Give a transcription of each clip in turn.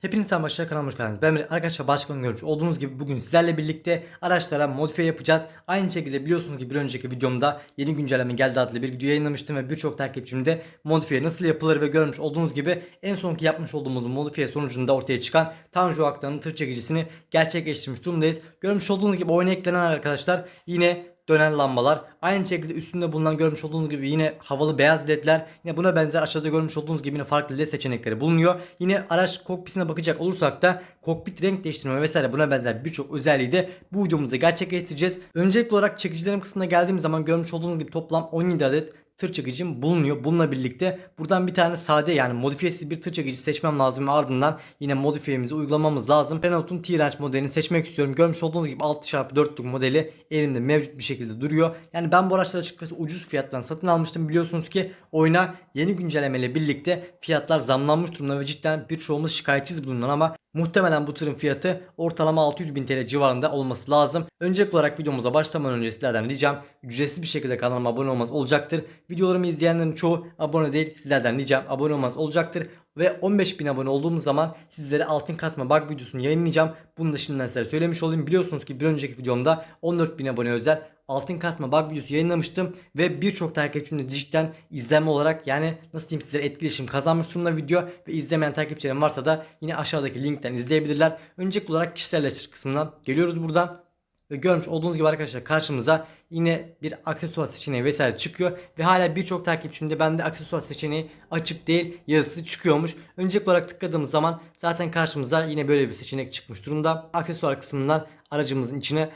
Hepinize arkadaşlar kanalıma hoş geldiniz. Ben arkadaşlar başkan görmüş olduğunuz gibi bugün sizlerle birlikte araçlara modifiye yapacağız. Aynı şekilde biliyorsunuz ki bir önceki videomda yeni güncelleme geldi adlı bir video yayınlamıştım ve birçok takipçim de modifiye nasıl yapılır ve görmüş olduğunuz gibi en sonki yapmış olduğumuz modifiye sonucunda ortaya çıkan Tanju Aktan'ın tır çekicisini gerçekleştirmiş durumdayız. Görmüş olduğunuz gibi oyuna eklenen arkadaşlar yine dönen lambalar. Aynı şekilde üstünde bulunan görmüş olduğunuz gibi yine havalı beyaz ledler. Yine buna benzer aşağıda görmüş olduğunuz gibi yine farklı led seçenekleri bulunuyor. Yine araç kokpitine bakacak olursak da kokpit renk değiştirme vesaire buna benzer birçok özelliği de bu videomuzda gerçekleştireceğiz. Öncelikli olarak çekicilerim kısmına geldiğim zaman görmüş olduğunuz gibi toplam 17 adet tır çekicim bulunuyor. Bununla birlikte buradan bir tane sade yani modifiyesiz bir tır çekici seçmem lazım ve ardından yine modifiyemizi uygulamamız lazım. Renault'un T-Range modelini seçmek istiyorum. Görmüş olduğunuz gibi 6x4'lük modeli elimde mevcut bir şekilde duruyor. Yani ben bu araçları açıkçası ucuz fiyattan satın almıştım. Biliyorsunuz ki oyuna yeni güncellemeyle birlikte fiyatlar zamlanmış durumda ve cidden birçoğumuz şikayetçiyiz bundan ama Muhtemelen bu tırın fiyatı ortalama 600 bin TL civarında olması lazım. Öncelikli olarak videomuza başlamadan önce sizlerden ricam ücretsiz bir şekilde kanalıma abone olmanız olacaktır. Videolarımı izleyenlerin çoğu abone değil sizlerden ricam abone olmanız olacaktır. Ve 15 bin abone olduğumuz zaman sizlere altın kasma bug videosunu yayınlayacağım. Bunu da şimdiden size söylemiş olayım. Biliyorsunuz ki bir önceki videomda 14 bin abone özel altın kasma bug videosu yayınlamıştım ve birçok takipçim de cidden izlenme olarak yani nasıl diyeyim sizlere etkileşim kazanmış durumda video ve izlemeyen takipçilerim varsa da yine aşağıdaki linkten izleyebilirler. Öncelikli olarak kişiselleştir kısmından geliyoruz buradan ve görmüş olduğunuz gibi arkadaşlar karşımıza yine bir aksesuar seçeneği vesaire çıkıyor. Ve hala birçok takipçimde bende aksesuar seçeneği açık değil yazısı çıkıyormuş. Öncelikli olarak tıkladığımız zaman zaten karşımıza yine böyle bir seçenek çıkmış durumda. Aksesuar kısmından aracımızın içine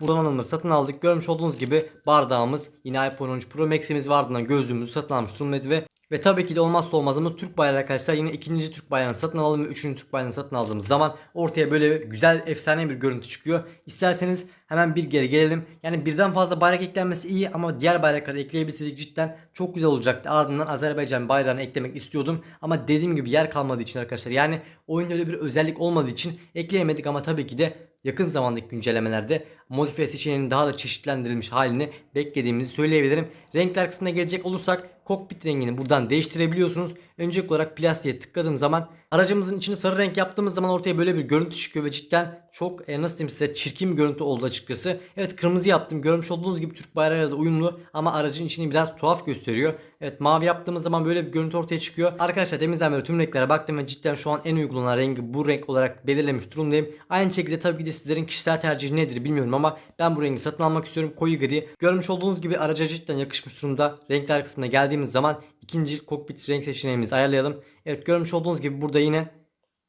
Buradan onları satın aldık. Görmüş olduğunuz gibi bardağımız yine iPhone 13 Pro Max'imiz var. Ardından gözlüğümüzü satın almış durumdayız ve ve tabii ki de olmazsa olmazımız Türk bayrağı arkadaşlar. Yine ikinci Türk bayrağını satın alalım ve üçüncü Türk bayrağını satın aldığımız zaman ortaya böyle güzel efsane bir görüntü çıkıyor. İsterseniz hemen bir geri gelelim. Yani birden fazla bayrak eklenmesi iyi ama diğer bayrakları ekleyebilseydik cidden çok güzel olacaktı. Ardından Azerbaycan bayrağını eklemek istiyordum. Ama dediğim gibi yer kalmadığı için arkadaşlar. Yani oyunda öyle bir özellik olmadığı için ekleyemedik ama tabii ki de yakın zamandaki güncellemelerde modifiye seçeneğinin daha da çeşitlendirilmiş halini beklediğimizi söyleyebilirim. Renkler kısmına gelecek olursak kokpit rengini buradan değiştirebiliyorsunuz. Öncelikli olarak plastiğe tıkladığım zaman aracımızın içini sarı renk yaptığımız zaman ortaya böyle bir görüntü çıkıyor ve cidden çok e, nasıl diyeyim size çirkin bir görüntü oldu açıkçası. Evet kırmızı yaptım. Görmüş olduğunuz gibi Türk bayrağıyla da uyumlu ama aracın içini biraz tuhaf gösteriyor. Evet mavi yaptığımız zaman böyle bir görüntü ortaya çıkıyor. Arkadaşlar temizden beri tüm renklere baktım ve cidden şu an en uygulanan rengi bu renk olarak belirlemiş durumdayım. Aynı şekilde tabii ki de sizlerin kişisel tercihi nedir bilmiyorum ama ben bu rengi satın almak istiyorum. Koyu gri. Görmüş olduğunuz gibi araca cidden yakışmış durumda. Renkler kısmına geldiğimiz zaman ikinci kokpit renk seçeneğimizi ayarlayalım. Evet görmüş olduğunuz gibi burada yine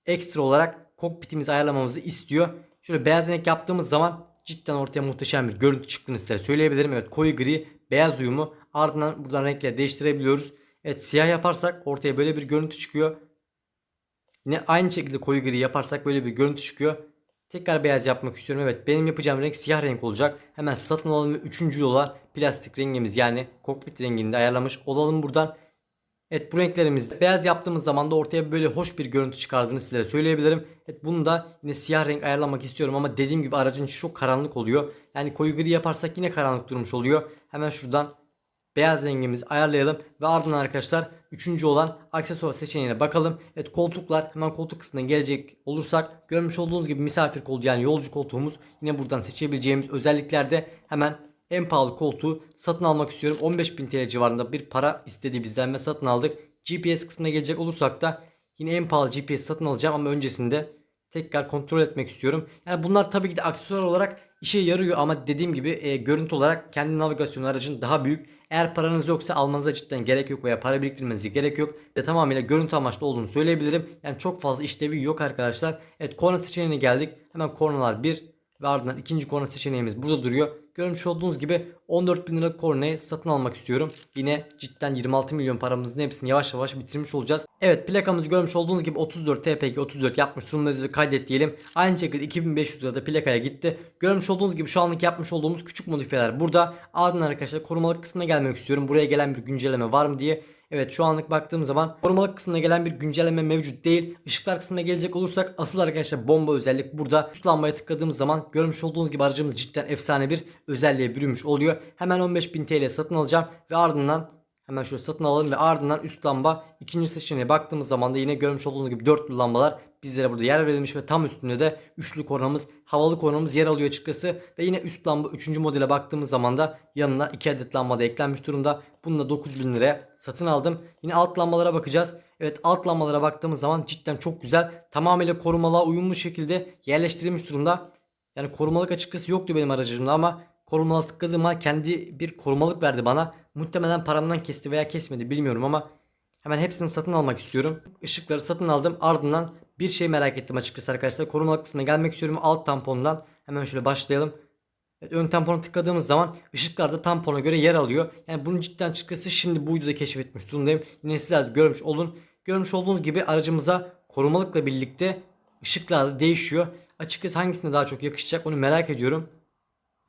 ekstra olarak kokpitimizi ayarlamamızı istiyor. Şöyle beyaz renk yaptığımız zaman cidden ortaya muhteşem bir görüntü çıktığını size söyleyebilirim. Evet koyu gri beyaz uyumu ardından buradan renkleri değiştirebiliyoruz. Evet siyah yaparsak ortaya böyle bir görüntü çıkıyor. Yine aynı şekilde koyu gri yaparsak böyle bir görüntü çıkıyor. Tekrar beyaz yapmak istiyorum. Evet benim yapacağım renk siyah renk olacak. Hemen satın alalım ve üçüncü dolar plastik rengimiz yani kokpit rengini de ayarlamış olalım buradan. Evet bu renklerimizde beyaz yaptığımız zaman da ortaya böyle hoş bir görüntü çıkardığını sizlere söyleyebilirim. Evet bunu da yine siyah renk ayarlamak istiyorum ama dediğim gibi aracın çok karanlık oluyor. Yani koyu gri yaparsak yine karanlık durmuş oluyor. Hemen şuradan beyaz rengimizi ayarlayalım ve ardından arkadaşlar üçüncü olan aksesuar seçeneğine bakalım. Evet koltuklar hemen koltuk kısmına gelecek olursak görmüş olduğunuz gibi misafir koltuğu yani yolcu koltuğumuz yine buradan seçebileceğimiz özelliklerde hemen en pahalı koltuğu satın almak istiyorum. 15.000 TL civarında bir para istediği bizden ve satın aldık. GPS kısmına gelecek olursak da yine en pahalı GPS satın alacağım ama öncesinde tekrar kontrol etmek istiyorum. Yani bunlar tabii ki de aksesuar olarak işe yarıyor ama dediğim gibi e, görüntü olarak kendi navigasyon aracın daha büyük. Eğer paranız yoksa almanıza cidden gerek yok veya para biriktirmenize gerek yok. De tamamıyla görüntü amaçlı olduğunu söyleyebilirim. Yani çok fazla işlevi yok arkadaşlar. Evet korna seçeneğine geldik. Hemen kornalar 1 ve ardından ikinci korna seçeneğimiz burada duruyor. Görmüş olduğunuz gibi 14 bin liralık kornayı satın almak istiyorum. Yine cidden 26 milyon paramızın hepsini yavaş yavaş bitirmiş olacağız. Evet plakamızı görmüş olduğunuz gibi 34 TPG 34 yapmış ve kaydet diyelim. Aynı şekilde 2500 lirada plakaya gitti. Görmüş olduğunuz gibi şu anlık yapmış olduğumuz küçük modifiyeler burada. Ardından arkadaşlar korumalık kısmına gelmek istiyorum. Buraya gelen bir güncelleme var mı diye. Evet şu anlık baktığım zaman korumalık kısmına gelen bir güncelleme mevcut değil. Işıklar kısmına gelecek olursak asıl arkadaşlar bomba özellik burada. Üst lambaya tıkladığımız zaman görmüş olduğunuz gibi aracımız cidden efsane bir özelliğe bürünmüş oluyor. Hemen 15.000 TL satın alacağım ve ardından Hemen şöyle satın alalım ve ardından üst lamba ikinci seçeneğe baktığımız zaman da yine görmüş olduğunuz gibi dörtlü lambalar bizlere burada yer verilmiş ve tam üstünde de üçlü kornamız, havalı kornamız yer alıyor açıkçası. Ve yine üst lamba 3. modele baktığımız zaman da yanına 2 adet lamba da eklenmiş durumda. Bunu da 9000 liraya satın aldım. Yine alt lambalara bakacağız. Evet alt lambalara baktığımız zaman cidden çok güzel. Tamamıyla korumalığa uyumlu şekilde yerleştirilmiş durumda. Yani korumalık açıkçası yoktu benim aracımda ama korumalık tıkladığıma kendi bir korumalık verdi bana. Muhtemelen paramdan kesti veya kesmedi bilmiyorum ama hemen hepsini satın almak istiyorum. Işıkları satın aldım ardından bir şey merak ettim açıkçası arkadaşlar. Korumalık kısmına gelmek istiyorum alt tampondan. Hemen şöyle başlayalım. Evet, ön tampona tıkladığımız zaman ışıklar da tampona göre yer alıyor. Yani bunu cidden açıkçası şimdi bu videoda keşfetmiş durumdayım. Yine sizler de görmüş olun. Görmüş olduğunuz gibi aracımıza korumalıkla birlikte ışıklar da değişiyor. Açıkçası hangisine daha çok yakışacak onu merak ediyorum.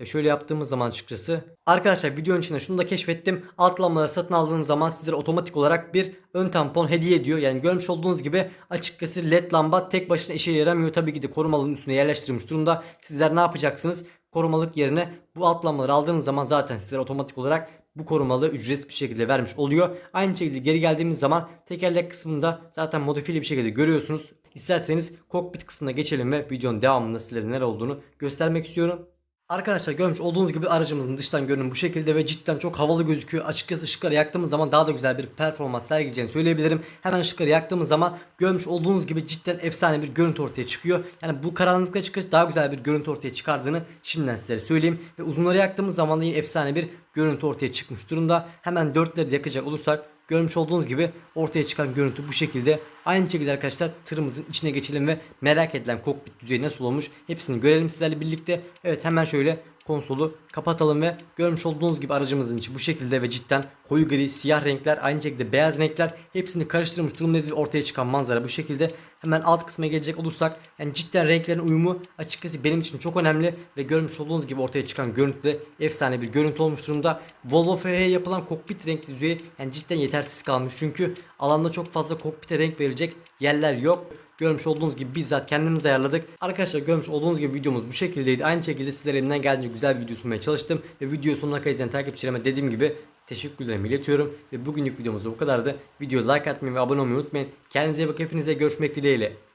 E şöyle yaptığımız zaman açıkçası. Arkadaşlar videonun içinde şunu da keşfettim. Alt lambaları satın aldığınız zaman sizlere otomatik olarak bir ön tampon hediye ediyor. Yani görmüş olduğunuz gibi açıkçası led lamba tek başına işe yaramıyor. Tabii ki de korumalının üstüne yerleştirilmiş durumda. Sizler ne yapacaksınız? Korumalık yerine bu alt lambaları aldığınız zaman zaten sizlere otomatik olarak bu korumalı ücretsiz bir şekilde vermiş oluyor. Aynı şekilde geri geldiğimiz zaman tekerlek kısmında zaten modifiyeli bir şekilde görüyorsunuz. İsterseniz kokpit kısmına geçelim ve videonun devamında sizlere neler olduğunu göstermek istiyorum. Arkadaşlar görmüş olduğunuz gibi aracımızın dıştan görünümü bu şekilde ve cidden çok havalı gözüküyor. Açıkçası ışıkları yaktığımız zaman daha da güzel bir performans sergileyeceğini söyleyebilirim. Hemen ışıkları yaktığımız zaman görmüş olduğunuz gibi cidden efsane bir görüntü ortaya çıkıyor. Yani bu karanlıkta açıkçası daha güzel bir görüntü ortaya çıkardığını şimdiden sizlere söyleyeyim. Ve uzunları yaktığımız zaman da yine efsane bir görüntü ortaya çıkmış durumda. Hemen dörtleri yakacak olursak Görmüş olduğunuz gibi ortaya çıkan görüntü bu şekilde. Aynı şekilde arkadaşlar tırımızın içine geçelim ve merak edilen kokpit düzeyi nasıl olmuş hepsini görelim sizlerle birlikte. Evet hemen şöyle konsolu kapatalım ve görmüş olduğunuz gibi aracımızın içi bu şekilde ve cidden koyu gri, siyah renkler, aynı şekilde beyaz renkler hepsini karıştırmış durumdayız ve ortaya çıkan manzara bu şekilde. Hemen alt kısma gelecek olursak yani cidden renklerin uyumu açıkçası benim için çok önemli ve görmüş olduğunuz gibi ortaya çıkan görüntü de efsane bir görüntü olmuş durumda. Volvo FH'ye yapılan kokpit renkli düzeyi yani cidden yetersiz kalmış çünkü alanda çok fazla kokpite renk verecek yerler yok. Görmüş olduğunuz gibi bizzat kendimiz ayarladık. Arkadaşlar görmüş olduğunuz gibi videomuz bu şekildeydi. Aynı şekilde sizlere elimden geldiğince güzel bir video sunmaya çalıştım. Ve video sonuna kadar izleyen takipçilerime dediğim gibi teşekkürlerimi iletiyorum. Ve bugünlük videomuz bu kadardı. Videoyu like atmayı ve abone olmayı unutmayın. Kendinize iyi bakın. Hepinize görüşmek dileğiyle.